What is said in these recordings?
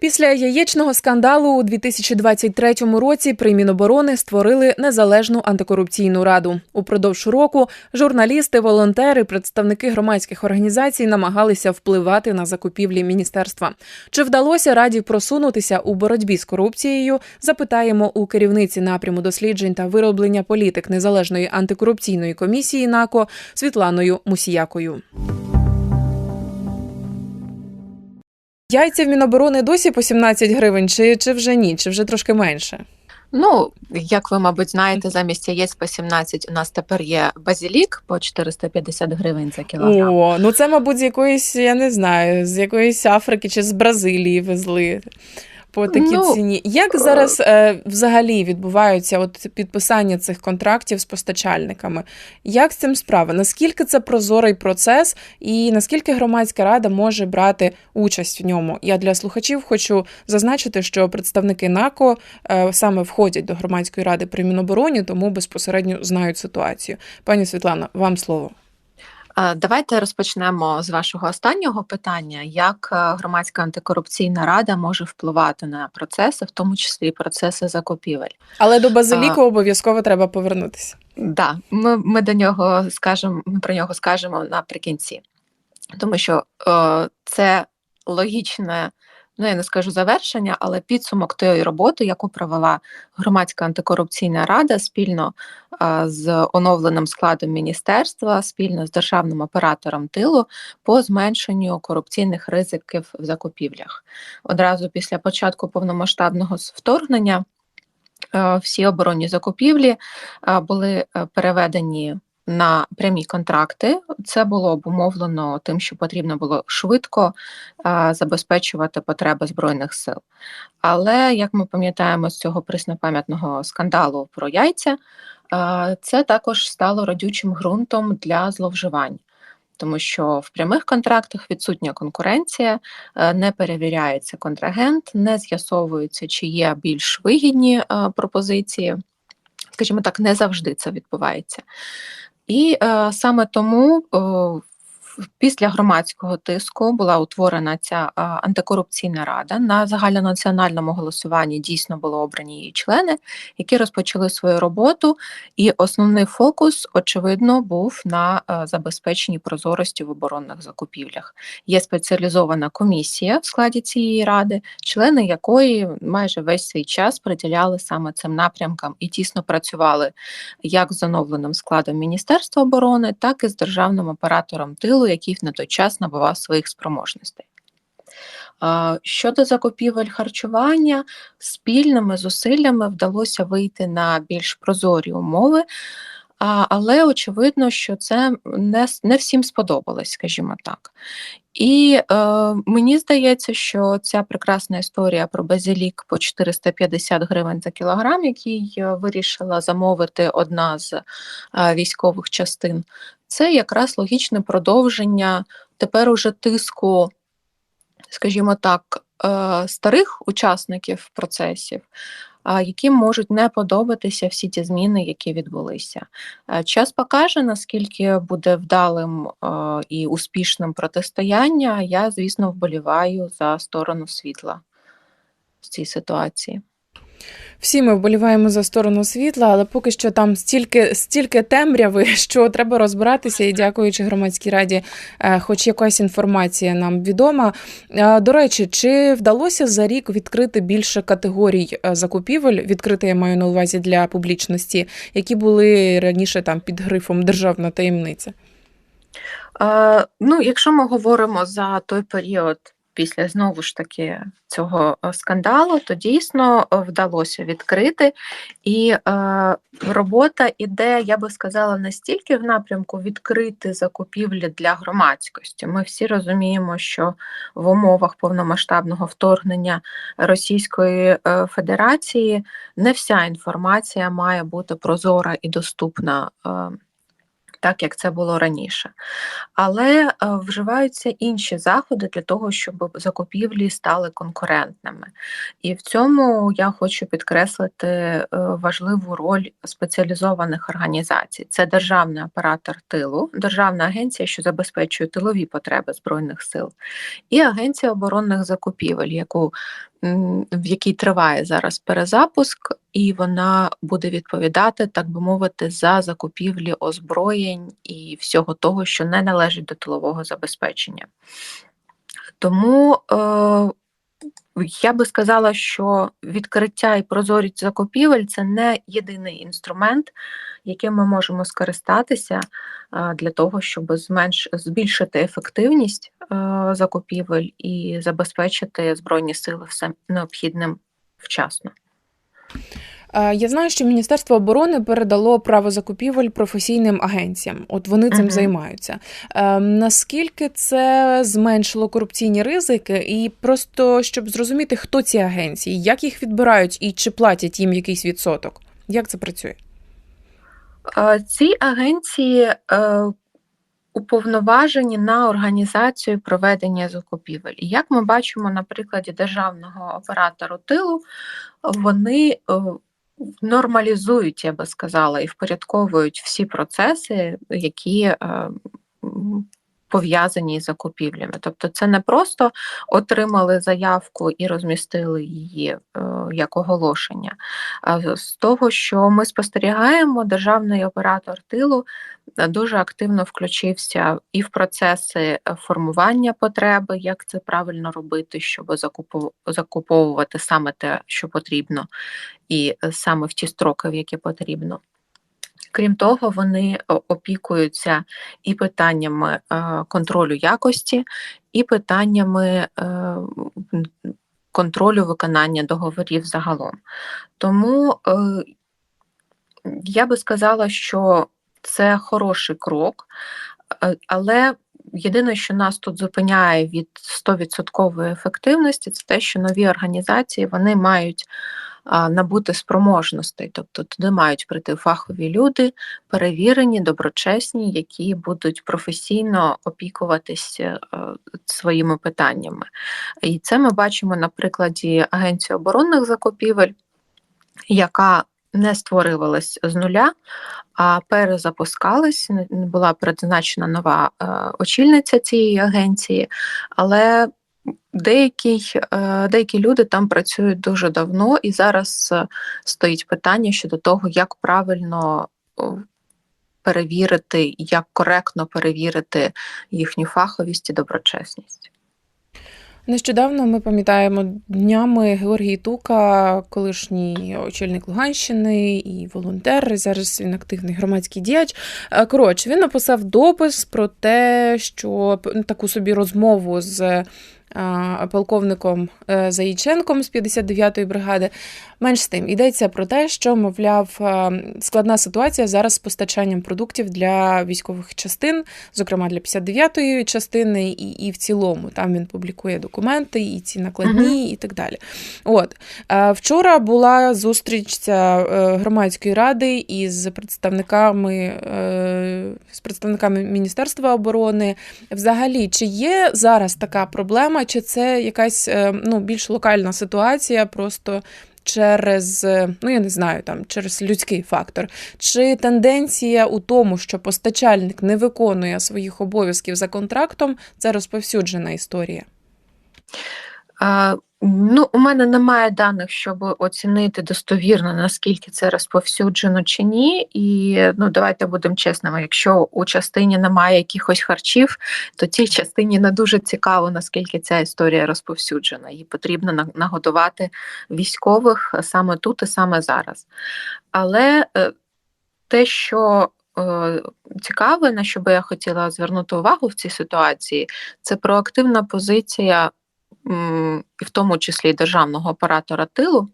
Після яєчного скандалу у 2023 році при Міноборони створили незалежну антикорупційну раду. Упродовж року журналісти, волонтери, представники громадських організацій намагалися впливати на закупівлі міністерства. Чи вдалося раді просунутися у боротьбі з корупцією? Запитаємо у керівниці напряму досліджень та вироблення політик незалежної антикорупційної комісії НАКО Світланою Мусіякою. Яйця в Міноборони досі по 17 гривень, чи, чи вже ні, чи вже трошки менше? Ну, як ви, мабуть, знаєте, замість яєць по 17 у нас тепер є базілік по 450 гривень за кілограм. О, ну це, мабуть, з якоїсь, я не знаю, з якоїсь Африки чи з Бразилії везли. По такій Ну, ціні. Як зараз е, взагалі відбуваються от підписання цих контрактів з постачальниками? Як з цим справа? Наскільки це прозорий процес, і наскільки громадська рада може брати участь в ньому? Я для слухачів хочу зазначити, що представники НАКО е, саме входять до громадської ради при Мінобороні, тому безпосередньо знають ситуацію. Пані Світлана, вам слово. Е, Давайте розпочнемо з вашого останнього питання: як е, громадська антикорупційна рада може впливати на процеси, в тому числі процеси закупівель? Але до базиліку обов'язково треба повернутися. Да, ми, ми до нього скажемо, ми про нього скажемо наприкінці, тому що е, це логічне, ну я не скажу завершення, але підсумок тієї роботи, яку провела громадська антикорупційна рада спільно з оновленим складом міністерства, спільно з державним оператором тилу по зменшенню корупційних ризиків в закупівлях. Одразу після початку повномасштабного вторгнення. Всі оборонні закупівлі були е, переведені на прямі контракти. Це було обумовлено тим, що потрібно було швидко е, забезпечувати потреби збройних сил. Але як ми пам'ятаємо з цього преснопам'ятного скандалу про яйця, е, це також стало родючим ґрунтом для зловживань. Тому що в прямих контрактах відсутня конкуренція, е, не перевіряється контрагент, не з'ясовується, чи є більш вигідні е, пропозиції. Скажімо так, не завжди це відбувається. І е, саме тому е, після громадського тиску була утворена ця антикорупційна рада. На загальнонаціональному голосуванні дійсно були обрані її члени, які розпочали свою роботу. І основний фокус, очевидно, був на забезпеченні прозорості в оборонних закупівлях. Є спеціалізована комісія в складі цієї ради, члени якої майже весь свій час приділяли саме цим напрямкам і тісно працювали як з оновленим складом Міністерства оборони, так і з державним оператором тилу, який на той час набував своїх спроможностей. Щодо закупівель харчування, спільними зусиллями вдалося вийти на більш прозорі умови, але очевидно, що це не, не всім сподобалось, скажімо так. І е, мені здається, що ця прекрасна історія про базилік по 450 гривень за кілограм, який е, вирішила замовити одна з е, військових частин, це якраз логічне продовження тепер уже тиску, скажімо так, е, старих учасників процесів, яким можуть не подобатися всі ті зміни, які відбулися. Е, Час покаже, наскільки буде вдалим е, і успішним протистояння. Я, звісно, вболіваю за сторону світла в цій ситуації. Всі ми вболіваємо за сторону світла, але поки що там стільки, стільки темряви, що треба розбиратися. І дякуючи громадській раді, е, хоч якась інформація нам відома. Е, До речі, чи вдалося за рік відкрити більше категорій е, закупівель? Відкрити я маю на увазі для публічності, які були раніше там під грифом державна таємниця. Ну, якщо ми говоримо за той період після знову ж таки цього е, скандалу, то дійсно е, вдалося відкрити. І е, робота іде, я би сказала, настільки в напрямку відкрити закупівлі для громадськості. Ми всі розуміємо, що в умовах повномасштабного вторгнення Російської е, Федерації не вся інформація має бути прозора і доступна. Е, так як це було раніше. Але е, вживаються інші заходи для того, щоб закупівлі стали конкурентними. І в цьому я хочу підкреслити е, важливу роль спеціалізованих організацій. Це державний оператор тилу, державна агенція, що забезпечує тилові потреби Збройних сил, і Агенція оборонних закупівель, яку в якій триває зараз перезапуск, і вона буде відповідати, так би мовити, за закупівлі озброєнь і всього того, що не належить до тилового забезпечення. Тому е, я би сказала, що відкриття і прозорість закупівель це не єдиний інструмент, яким ми можемо скористатися для того, щоб зменш збільшити ефективність е, закупівель і забезпечити збройні сили все необхідним вчасно. Е, я знаю, що Міністерство оборони передало право закупівель професійним агенціям. От вони цим uh займаються. Наскільки це зменшило корупційні ризики, і просто щоб зрозуміти, хто ці агенції, як їх відбирають і чи платять їм якийсь відсоток? Як це працює? Ці агенції е, уповноважені на організацію проведення закупівель. І як ми бачимо на прикладі державного оператору тилу, вони е, нормалізують, я би сказала, і впорядковують всі процеси, які е, пов'язані з закупівлями. Тобто, це не просто отримали заявку і розмістили її е, як оголошення. А з того, що ми спостерігаємо, державний оператор тилу е, дуже активно включився і в процеси е, формування потреби, як це правильно робити, щоб закуповувати саме те, що потрібно, і саме в ті строки, в які потрібно. Крім того, вони опікуються і питаннями е, контролю якості, і питаннями е, контролю виконання договорів загалом. Тому е, я би сказала, що це хороший крок, але єдине, що нас тут зупиняє від 100% ефективності, це те, що нові організації вони мають набути спроможностей, тобто туди мають прийти фахові люди, перевірені, доброчесні, які будуть професійно опікуватися е, своїми питаннями. І це ми бачимо на прикладі Агенції оборонних закупівель, яка не створювалась з нуля, а перезапускалась. Була призначена нова е, очільниця цієї агенції, але Деякі е, деякі люди там працюють дуже давно, і зараз е, стоїть питання щодо того, як правильно перевірити, як коректно перевірити їхню фаховість і доброчесність. Нещодавно ми пам'ятаємо днями Георгій Тука, колишній очільник Луганщини і волонтер. Зараз він активний громадський діяч. Е, коротше, він написав допис про те, що таку собі розмову з полковником е, Заїченком з 59-ї бригади. Менш з тим йдеться про те, що, мовляв, складна ситуація зараз з постачанням продуктів для військових частин, зокрема для 59-ї частини, і і в цілому там він публікує документи, і ці накладні, uh-huh. і так далі. От вчора була зустріч е, громадської ради із представниками е, з представниками Міністерства оборони. Взагалі, чи є зараз така проблема? Проблема, чи це якась е, ну, більш локальна ситуація, просто через, е, ну я не знаю, там через людський фактор, чи тенденція у тому, що постачальник не виконує своїх обов'язків за контрактом, це розповсюджена історія? Ну, у мене немає даних, щоб оцінити достовірно, наскільки це розповсюджено чи ні. І ну давайте будемо чесними. Якщо у частині немає якихось харчів, то цій частині не дуже цікаво, наскільки ця історія розповсюджена. Її потрібно нагодувати військових саме тут і саме зараз. Але е, те, що е, Цікаве, на що би я хотіла звернути увагу в цій ситуації, це проактивна позиція і в тому числі державного оператора тилу.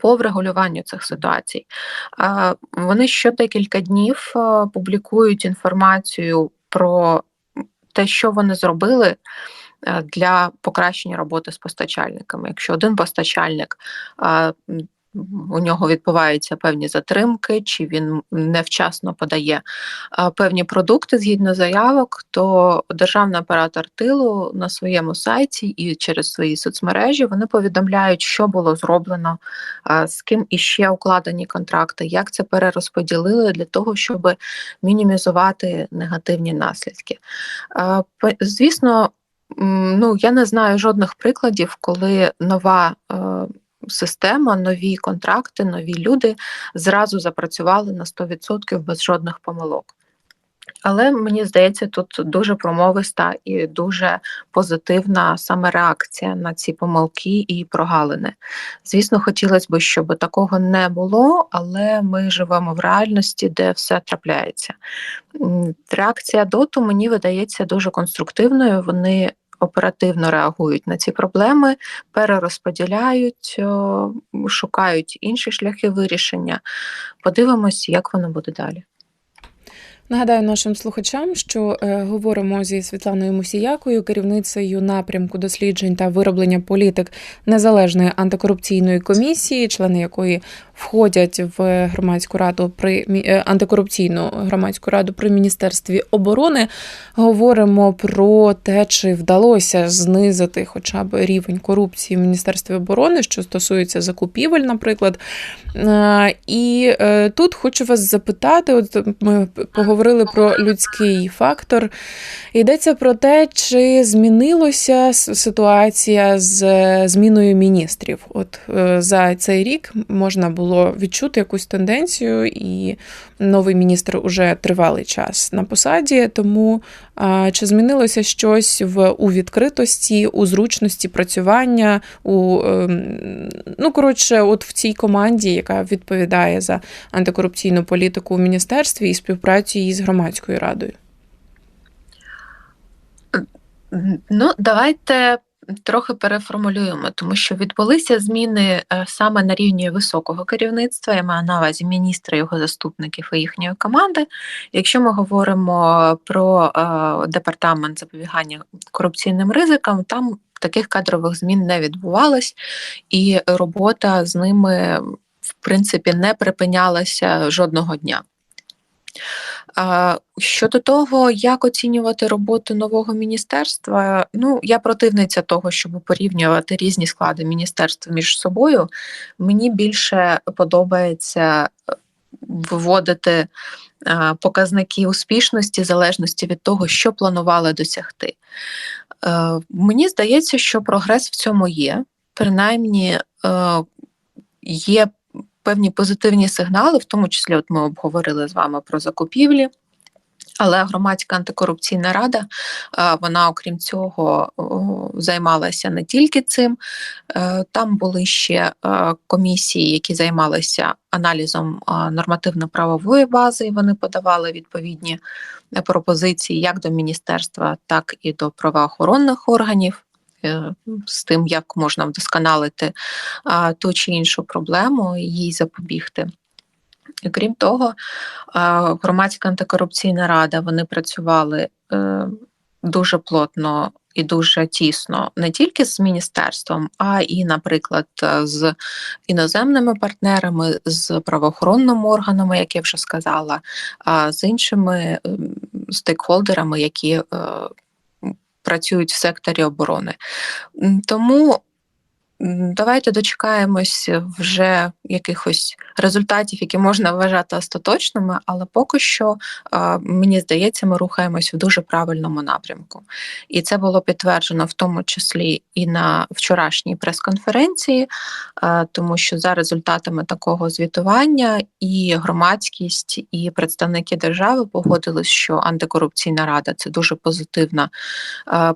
По врегулюванню цих ситуацій вони що декілька днів публікують інформацію про те, що вони зробили для покращення роботи з постачальниками. Якщо один постачальник у нього відбуваються певні затримки, чи він невчасно подає певні продукти згідно заявок, то державний оператор тилу на своєму сайті і через свої соцмережі вони повідомляють, що було зроблено, з ким іще укладені контракти, як це перерозподілили для того, щоб мінімізувати негативні наслідки. Звісно. Ну, я не знаю жодних прикладів, коли нова е, система, нові контракти, нові люди зразу запрацювали на 100% без жодних помилок. Але мені здається, тут дуже промовиста і дуже позитивна саме реакція на ці помилки і прогалини. Звісно, хотілося б, щоб такого не було, але ми живемо в реальності, де все трапляється. Реакція доту мені видається дуже конструктивною. Вони оперативно реагують на ці проблеми, перерозподіляють, шукають інші шляхи вирішення. Подивимось, як воно буде далі. Нагадаю нашим слухачам, що е, говоримо зі Світланою Мусіякою, керівницею напрямку досліджень та вироблення політик незалежної антикорупційної комісії, члени якої входять в громадську раду при е, антикорупційну громадську раду при міністерстві оборони. Говоримо про те, чи вдалося знизити хоча б рівень корупції в міністерстві оборони, що стосується закупівель, наприклад. Е, і тут хочу вас запитати: от ми поговорили про людський фактор. Йдеться про те, чи змінилася ситуація з зміною міністрів. От за цей рік можна було було відчути якусь тенденцію, і новий міністр уже тривалий час на посаді. Тому чи змінилося щось в у відкритості, у зручності працювання, у ем, ну коротше, от в цій команді, яка відповідає за антикорупційну політику у міністерстві і співпрацю її з громадською радою? Ну, давайте трохи переформулюємо, тому що відбулися зміни е, саме на рівні високого керівництва. Я маю на увазі міністра, його заступників і їхньої команди. Якщо ми говоримо про е, департамент запобігання корупційним ризикам, там таких кадрових змін не відбувалось, і робота з ними в принципі не припинялася жодного дня. Щодо того, як оцінювати роботу нового міністерства, ну я противниця того, щоб порівнювати різні склади міністерства між собою. Мені більше подобається е, виводити показники успішності залежності від того, що планували досягти. Е, мені здається, що прогрес в цьому є, принаймні е, є певні позитивні сигнали, в тому числі, от ми обговорили з вами про закупівлі. Але громадська антикорупційна рада, вона, окрім цього, займалася не тільки цим. Е, там були ще е, комісії, які займалися аналізом нормативно-правової бази, і вони подавали відповідні пропозиції як до міністерства, так і до правоохоронних органів. Е, з тим, як можна вдосконалити ту чи іншу проблему і їй запобігти. Крім того, громадська антикорупційна рада вони працювали е, дуже плотно і дуже тісно не тільки з міністерством, а і, наприклад, з іноземними партнерами, з правоохоронними органами, як я вже сказала, з іншими ем, стейкхолдерами, які е, працюють в секторі оборони. Тому Давайте дочекаємось вже якихось результатів, які можна вважати остаточними, але поки що, мені здається, ми рухаємось в дуже правильному напрямку. І це було підтверджено в тому числі і на вчорашній прес-конференції, тому що за результатами такого звітування і громадськість, і представники держави погодились, що антикорупційна рада це дуже позитивна,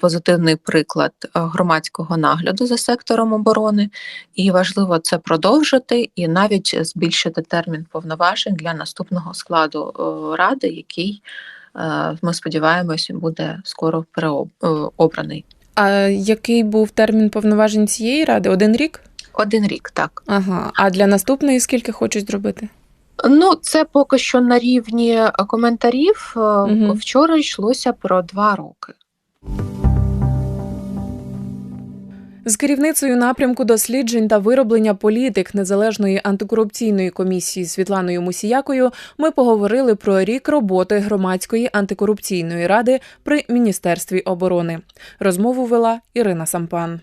позитивний приклад громадського нагляду за сектором оборони оборони, і важливо це продовжити і навіть збільшити термін повноважень для наступного складу ради, який е, ми сподіваємося буде скоро переобраний. А який був термін повноважень цієї ради? Один рік? Один рік, так. Ага. А для наступної скільки хочуть зробити? Ну, це поки що на рівні коментарів. Угу. Вчора йшлося про два роки. З керівницею напрямку досліджень та вироблення політик незалежної антикорупційної комісії Світланою Мусіякою ми поговорили про рік роботи громадської антикорупційної ради при міністерстві оборони. Розмову вела Ірина Сампан.